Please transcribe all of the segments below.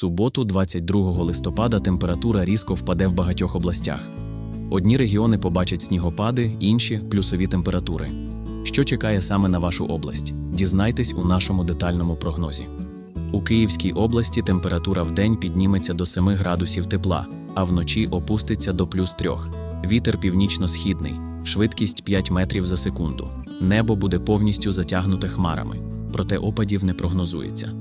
суботу, 22 листопада, температура різко впаде в багатьох областях. Одні регіони побачать снігопади, інші плюсові температури. Що чекає саме на вашу область? Дізнайтесь у нашому детальному прогнозі. У Київській області температура в день підніметься до 7 градусів тепла, а вночі опуститься до плюс 3. Вітер північно-східний, швидкість 5 метрів за секунду. Небо буде повністю затягнуте хмарами, проте опадів не прогнозується.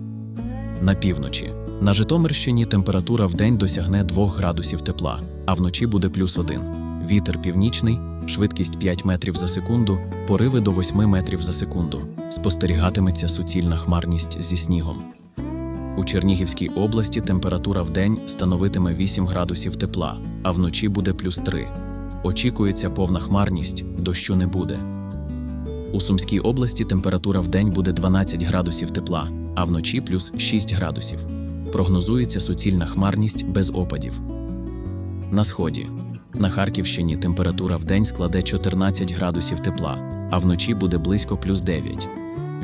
На півночі. На Житомирщині температура в день досягне 2 градусів тепла, а вночі буде плюс 1. Вітер північний, швидкість 5 метрів за секунду, пориви до 8 метрів за секунду. Спостерігатиметься суцільна хмарність зі снігом. У Чернігівській області температура в день становитиме 8 градусів тепла, а вночі буде плюс 3. Очікується повна хмарність, дощу не буде. У Сумській області температура в день буде 12 градусів тепла, а вночі плюс 6 градусів. Прогнозується суцільна хмарність без опадів. На сході. На Харківщині температура в день складе 14 градусів тепла, а вночі буде близько плюс 9.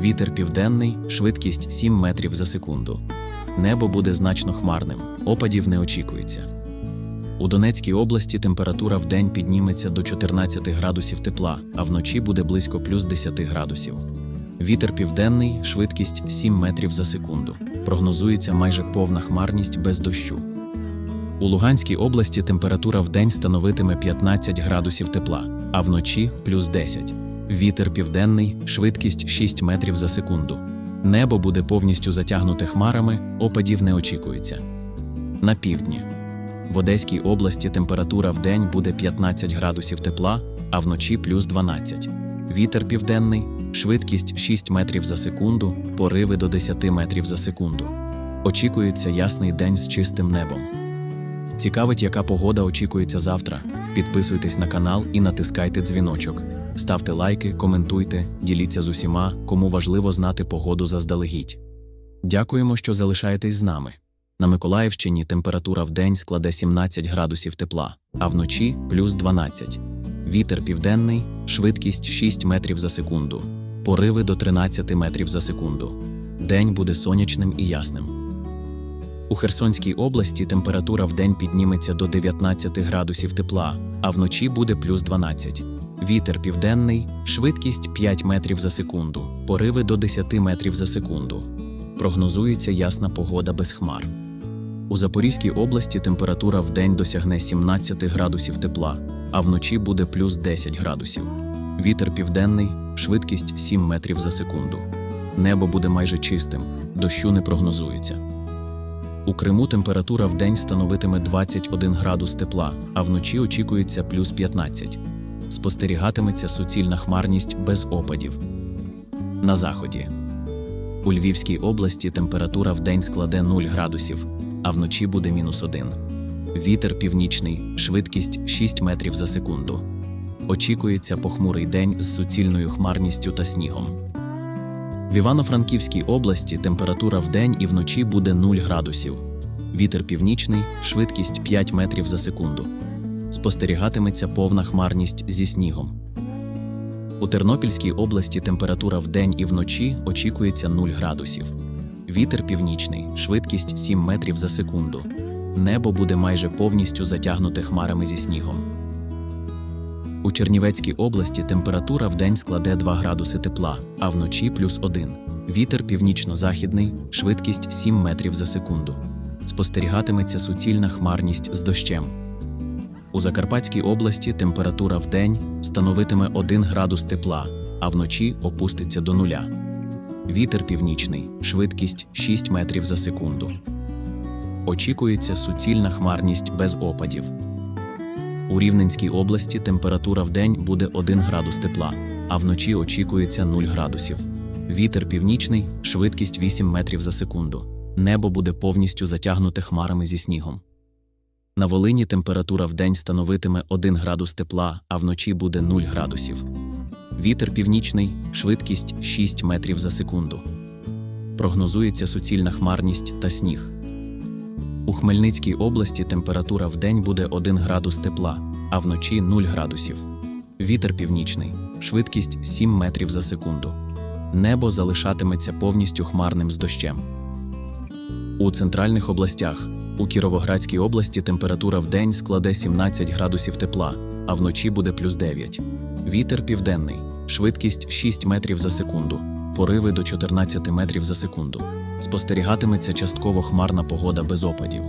Вітер південний, швидкість 7 метрів за секунду. Небо буде значно хмарним, опадів не очікується. У Донецькій області температура в день підніметься до 14 градусів тепла, а вночі буде близько плюс 10 градусів. Вітер південний, швидкість 7 метрів за секунду. Прогнозується майже повна хмарність без дощу. У Луганській області температура в день становитиме 15 градусів тепла, а вночі плюс 10. Вітер південний, швидкість 6 метрів за секунду. Небо буде повністю затягнуте хмарами, опадів не очікується. На півдні. В Одеській області температура в день буде 15 градусів тепла, а вночі плюс 12. Вітер південний, швидкість 6 метрів за секунду, пориви до 10 метрів за секунду. Очікується ясний день з чистим небом. Цікавить, яка погода очікується завтра. Підписуйтесь на канал і натискайте дзвіночок. Ставте лайки, коментуйте, діліться з усіма, кому важливо знати погоду заздалегідь. Дякуємо, що залишаєтесь з нами. На Миколаївщині температура в день складе 17 градусів тепла, а вночі плюс 12. Вітер південний, швидкість 6 метрів за секунду, пориви до 13 метрів за секунду. День буде сонячним і ясним. У Херсонській області температура в день підніметься до 19 градусів тепла, а вночі буде плюс 12. Вітер південний, швидкість 5 метрів за секунду, пориви до 10 метрів за секунду. Прогнозується ясна погода без хмар. У Запорізькій області температура в день досягне 17 градусів тепла, а вночі буде плюс 10 градусів. Вітер південний, швидкість 7 метрів за секунду. Небо буде майже чистим, дощу не прогнозується. У Криму температура в день становитиме 21 градус тепла, а вночі очікується плюс 15. Спостерігатиметься суцільна хмарність без опадів. На заході. У Львівській області температура в день складе 0 градусів, а вночі буде мінус 1. Вітер північний, швидкість 6 метрів за секунду. Очікується похмурий день з суцільною хмарністю та снігом. В Івано-Франківській області температура в день і вночі буде 0 градусів. Вітер північний, швидкість 5 метрів за секунду. Спостерігатиметься повна хмарність зі снігом. У Тернопільській області температура в день і вночі очікується 0 градусів. Вітер північний, швидкість 7 метрів за секунду. Небо буде майже повністю затягнуте хмарами зі снігом. У Чернівецькій області температура в день складе 2 градуси тепла, а вночі плюс 1. Вітер північно-західний, швидкість 7 метрів за секунду. Спостерігатиметься суцільна хмарність з дощем. У Закарпатській області температура в день становитиме 1 градус тепла, а вночі опуститься до нуля. Вітер північний, швидкість 6 метрів за секунду. Очікується суцільна хмарність без опадів. У Рівненській області температура в день буде 1 градус тепла, а вночі очікується 0 градусів. Вітер північний, швидкість 8 метрів за секунду. Небо буде повністю затягнуте хмарами зі снігом. На Волині температура в день становитиме 1 градус тепла, а вночі буде 0 градусів. Вітер північний, швидкість 6 метрів за секунду. Прогнозується суцільна хмарність та сніг. У Хмельницькій області температура в день буде 1 градус тепла, а вночі 0 градусів. Вітер північний, швидкість 7 метрів за секунду. Небо залишатиметься повністю хмарним з дощем. У центральних областях у Кіровоградській області температура в день складе 17 градусів тепла, а вночі буде плюс 9. Вітер південний, швидкість 6 метрів за секунду, пориви до 14 метрів за секунду. Спостерігатиметься частково хмарна погода без опадів.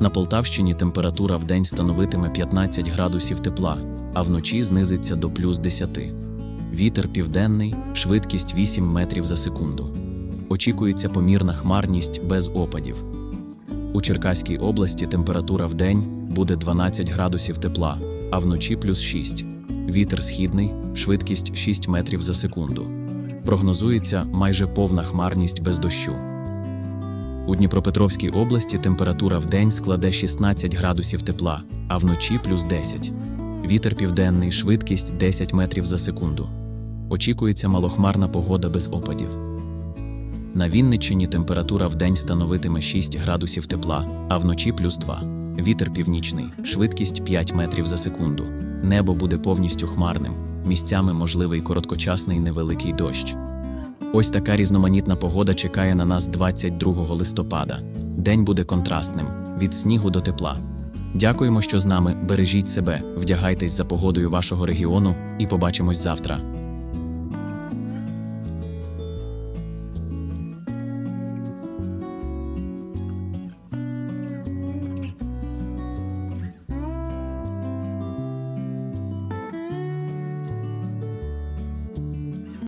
На Полтавщині температура в день становитиме 15 градусів тепла, а вночі знизиться до плюс 10. Вітер південний, швидкість 8 метрів за секунду. Очікується помірна хмарність без опадів. У Черкаській області температура в день буде 12 градусів тепла, а вночі плюс 6. Вітер східний, швидкість 6 метрів за секунду. Прогнозується майже повна хмарність без дощу. У Дніпропетровській області температура в день складе 16 градусів тепла, а вночі плюс 10. Вітер південний, швидкість 10 метрів за секунду. Очікується малохмарна погода без опадів. На Вінниччині температура в день становитиме 6 градусів тепла, а вночі плюс 2. Вітер північний, швидкість 5 метрів за секунду. Небо буде повністю хмарним, місцями можливий короткочасний невеликий дощ. Ось така різноманітна погода чекає на нас 22 листопада. День буде контрастним від снігу до тепла. Дякуємо, що з нами. Бережіть себе, вдягайтесь за погодою вашого регіону і побачимось завтра.